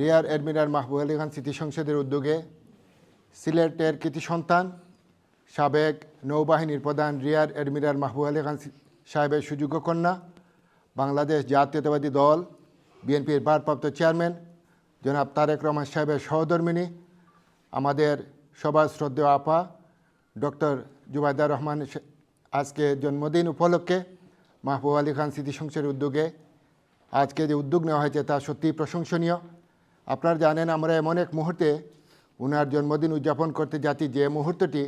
Rear admiral মাহবুব আলী খান স্মৃতি সংসদের উদ্যোগে সিলেটের কৃতি সন্তান, সাবেক নৌবাহিনীর প্রধান রিয়ার অ্যাডমিরাল মাহবুব আলী খান সাহেবের সুযোগ্য কন্যা, বাংলাদেশ জাতীয়তাবাদী দল, বিএনপির ভারপ্রাপ্ত চেয়ারম্যান, জনাব তারেক রহমান সাহেবের সহধর্মিনী আমাদের সবার শ্রদ্ধেয় আপা, ডক্টর জুবাইদা রহমান আজকে জন্মদিন উপলক্ষে মাহবুব আলী খান স্মৃতি সংসদের উদ্যোগে আজকে যে উদ্যোগ নেওয়া হয়েছে তা সত্যিই প্রশংসনীয়। আপনারা জানেন আমরা এমন এক মুহূর্তে ওনার জন্মদিন উদযাপন করতে যাচ্ছি। যে মুহূর্তটি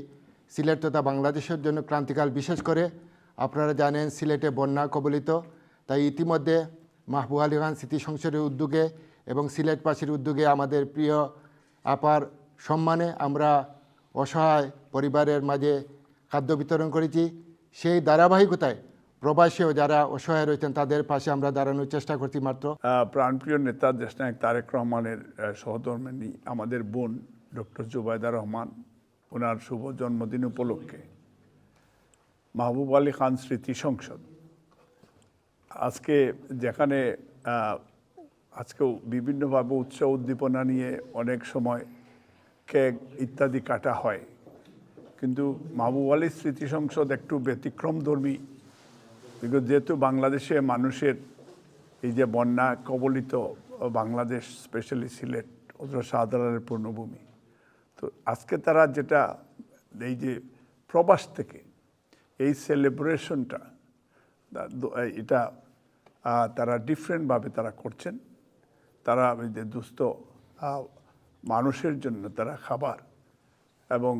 সিলেট তথা বাংলাদেশের জন্য ক্রান্তিকাল। বিশেষ করে আপনারা জানেন সিলেটে বন্যা কবলিত, তাই ইতিমধ্যে মাহবুব আলী খান স্মৃতি সংসদের উদ্যোগে এবং সিলেটবাসীর উদ্যোগে আমাদের প্রিয় আপার সম্মানে আমরা অসহায় পরিবারের মাঝে খাদ্য বিতরণ করেছি। সেই ধারাবাহিকতায় প্রবাসীও যারা অসহায় রয়েছেন, তাদের পাশে আমরা দাঁড়ানোর চেষ্টা করছি মাত্র। প্রাণপ্রিয় নেতা দেশনায়ক তারেক রহমানের সহধর্মিনী আমাদের বোন ডক্টর জুবাইদা রহমান, ওনার শুভ জন্মদিন উপলক্ষে। মাহবুব আলী খান স্মৃতি সংসদ। আজকে যেখানে আজকেও বিভিন্নভাবে উৎসাহ উদ্দীপনা নিয়ে অনেক সময় কেক ইত্যাদি কাটা হয়। কিন্তু মাহবুব আলী স্মৃতি সংসদ একটু ব্যতিক্রমধর্মী বিকজ যেহেতু বাংলাদেশে মানুষের এই যে বন্যা কবলিত বাংলাদেশ স্পেশালি সিলেট ওদের শাহজালালের পূর্ণভূমি। তো আজকে তারা যেটা, এই যে প্রবাস থেকে এই সেলিব্রেশনটা এটা তারা ডিফারেন্টভাবে তারা করছেন। তারা এই যে দুস্থ মানুষের জন্য তারা খাবার এবং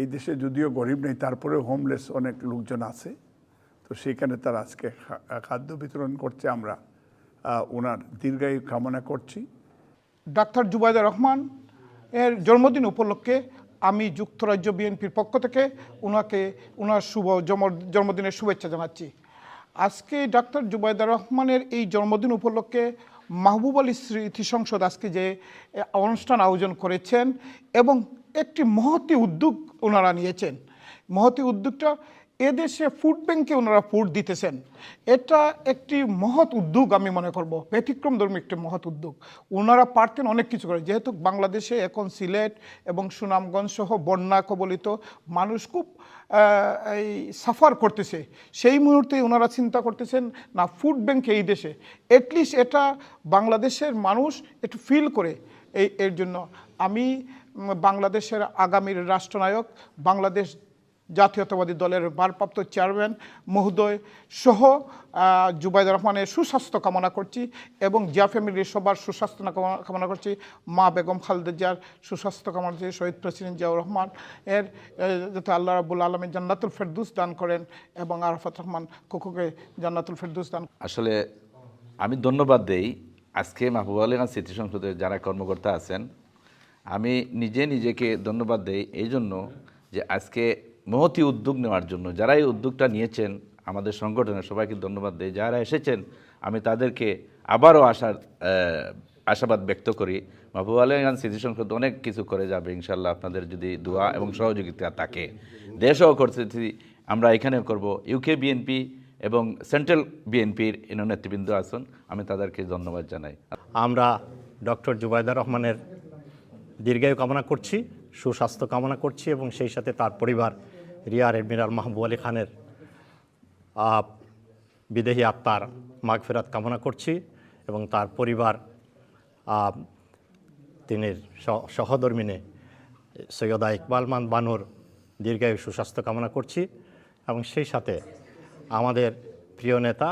এই দেশে যদিও গরিব নেই, তারপরেও হোমলেস অনেক লোকজন আছে। তো সেখানে তারা আজকে খাদ্য বিতরণ করছে আমরা ওনার দীর্ঘায়ু কামনা করছি। ডাক্তার জুবাইদা রহমান, এর জন্মদিন উপলক্ষে আমি যুক্তরাজ্য বিএনপির পক্ষ থেকে ওনাকে ওনার শুভ জন্ম- জন্মদিনের শুভেচ্ছা জানাচ্ছি। আজকে ডাক্তার জুবাইদা রহমানের এই জন্মদিন উপলক্ষে মাহবুব আলী স্মৃতি সংসদ আজকে যে অনুষ্ঠান আয়োজন করেছেন এবং একটি মহতি উদ্যোগ ওনারা নিয়েছেন। মহতি উদ্যোগটা এদেশে ফুড ব্যাংকে ওনারা ফুড দিতেছেন। এটা একটি মহৎ উদ্যোগ আমি মনে করব। ব্যতিক্রমধর্মী একটি মহৎ উদ্যোগ। ওনারা পারতেন অনেক কিছু করে। যেহেতু বাংলাদেশে এখন সিলেট এবং সুনামগঞ্জ সহ বন্যা কবলিত মানুষ খুব এই সাফার করতেছে। সেই মুহূর্তে ওনারা চিন্তা করতেছেন, না ফুড ব্যাংক এই দেশে। অ্যাটলিস্ট এটা বাংলাদেশের মানুষ একটু ফিল করে এই, এর জন্য। আমি বাংলাদেশের আগামীর রাষ্ট্রনায়ক, বাংলাদেশ জাতীয়তাবাদী দলের ভারপ্রাপ্ত চেয়ারম্যান মহোদয় সহ জুবাইদ রহমানের সুস্বাস্থ্য কামনা করছি এবং জিয়া ফ্যামিলির সবার সুস্বাস্থ্য কামনা- করছি। মা বেগম খালেদা জিয়ার সুস্বাস্থ্য কামনা করছি, শহীদ প্রেসিডেন্ট জিয়াউর রহমান এর যাতে আল্লাহ রাবুল আলমী জান্নাতুল ফেরদুস দান করেন এবং আরাফাত রহমান কুকুকে জান্নাতুল ফেরদুস দান আসলে আমি ধন্যবাদ দেই আজকে মাহবুব আলী খান স্মৃতি সংসদের যারা কর্মকর্তা আছেন। আমি নিজে নিজেকে ধন্যবাদ দেই এই জন্য যে আজকে মহতি উদ্যোগ নেওয়ার জন্য যারা এই উদ্যোগটা নিয়েছেন আমাদের সংগঠনের সবাইকে ধন্যবাদ দেয় যারা এসেছেন আমি তাদেরকে আবারও আহ, আশাবাদ ব্যক্ত করি। মাহবুব আলী খান স্মৃতি সংসদ অনেক কিছু করে যাবে ইনশাল্লাহ আপনাদের যদি দোয়া এবং সহযোগিতা থাকে। দেশও করছে আমরা এখানেও করব। ইউকে বিএনপি এবং সেন্ট্রাল বিএনপির এন নেতৃবৃন্দ আছেন আমি তাদেরকে ধন্যবাদ জানাই। আমরা ডক্টর জুবাইদা রহমানের দীর্ঘায়ু কামনা করছি সুস্বাস্থ্য কামনা করছি এবং সেই সাথে তার পরিবার রিয়ার এডমিরাল মাহবুব আলী খানের বিদেহী আত্মার মাগফেরাত কামনা করছি এবং তার পরিবার তিনি সহধর্মিনী সৈয়দা ইকবাল মান বানুর দীর্ঘায়ু সুস্বাস্থ্য কামনা করছি এবং সেই সাথে আমাদের প্রিয় নেতা,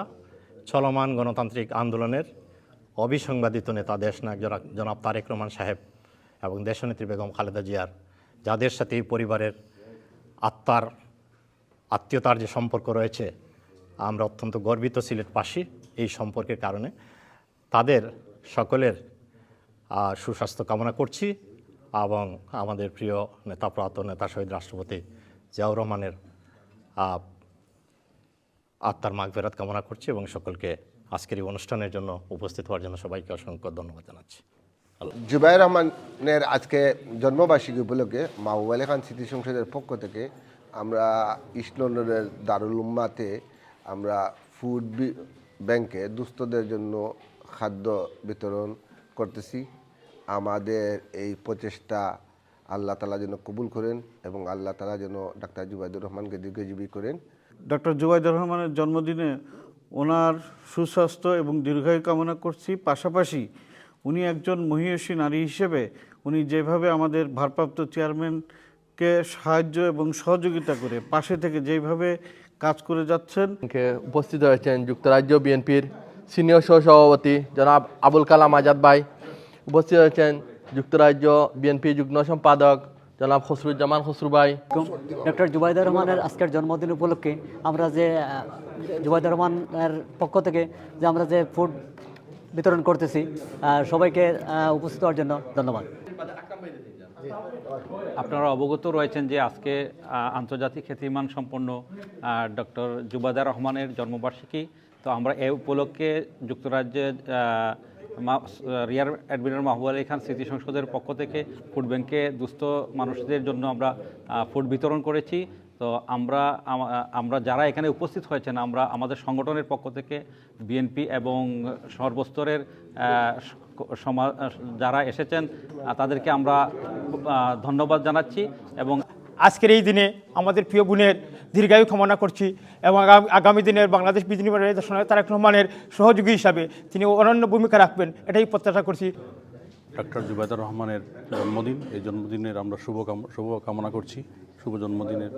চলমান গণতান্ত্রিক আন্দোলনের অবিসংবাদিত নেতা দেশনায়ক জনাব তারেক রহমান সাহেব এবং দেশনেত্রী বেগম খালেদা জিয়ার, যাদের সাথে এই পরিবারের আত্মার, আত্মীয়তার যে সম্পর্ক রয়েছে, আমরা অত্যন্ত গর্বিত সিলেটবাসী এই সম্পর্কের কারণে। তাদের সকলের সুস্বাস্থ্য কামনা করছি এবং আমাদের প্রিয় নেতা প্রাত নেতা, শহীদ রাষ্ট্রপতি জিয়াউর রহমানের আত্মার মাগফেরাত কামনা করছি এবং সকলকে আজকের এই অনুষ্ঠানের জন্য উপস্থিত হওয়ার জন্য সবাইকে অসংখ্য ধন্যবাদ জানাচ্ছি। জুবাইর রহমানের আজকে জন্মবার্ষিকী উপলক্ষে মাহবুব আলী খান স্মৃতি সংসদের পক্ষ থেকে আমরা ইস্ট লন্ডনের দারুল উম্মাতে আমরা ফুড ব্যাংকে দুস্থদের জন্য খাদ্য বিতরণ করতেছি। আমাদের এই প্রচেষ্টা আল্লাহ তালা যেন কবুল করেন এবং আল্লাহ তালা যেন ডাক্তার জুবাইদুর রহমানকে দীর্ঘজীবী করেন। ডক্টর জুবাইদুর রহমানের জন্মদিনে ওনার সুস্বাস্থ্য এবং দীর্ঘায়ু কামনা করছি। পাশাপাশি উনি একজন মহিষী নারী হিসেবে উনি যেভাবে আমাদের ভারপ্রাপ্ত চেয়ারম্যানকে সাহায্য এবং সহযোগিতা করে পাশে থেকে যেভাবে কাজ করে যাচ্ছেন। কে উপস্থিত হয়েছেন যুক্তরাজ্য বিএনপির সিনিয়র সহসভাপতি জনাব আবুল কালাম আজাদ ভাই। উপস্থিত হয়েছেন যুক্তরাজ্য বিএনপি যুগ্ম সম্পাদক জনাব খসরুজ্জামান খসরু ভাই। ডক্টর জুবাইদুর রহমানের আজকের জন্মদিন উপলক্ষে আমরা যে আহ, জুবাইদুর রহমানের পক্ষ থেকে যে আমরা যে ফুড বিতরণ করতেছি। সবাইকে উপস্থিত হওয়ার জন্য ধন্যবাদ। আপনারা অবগত রয়েছেন যে আজকে আন্তর্জাতিক খ্যাতিমান সম্পন্ন ডক্টর জুবাদা রহমানের জন্মবার্ষিকী। তো আমরা এ উপলক্ষে যুক্তরাজ্যের রিয়ার অ্যাডমিরাল মাহবুব আলী খান স্মৃতি সংসদের পক্ষ থেকে ফুড ব্যাংকে দুস্থ মানুষদের জন্য আমরা ফুড বিতরণ করেছি। তো আমরা আমরা যারা এখানে উপস্থিত হয়েছেন আমরা আমাদের সংগঠনের পক্ষ থেকে বিএনপি এবং সর্বস্তরের আহ, যারা এসেছেন তাদেরকে আমরা ধন্যবাদ জানাচ্ছি এবং আজকের এই দিনে আমাদের প্রিয় বোনের দীর্ঘায়ু কামনা করছি এবং আগামী- দিনের বাংলাদেশ বিজনী তারেক রহমানের সহযোগী হিসাবে তিনি অনন্য ভূমিকা রাখবেন এটাই প্রত্যাশা করছি। ডক্টর জুবাইদুর রহমানের জন্মদিন এই জন্মদিনের আমরা শুভ শুভ কামনা করছি। শুভ জন্মদিনের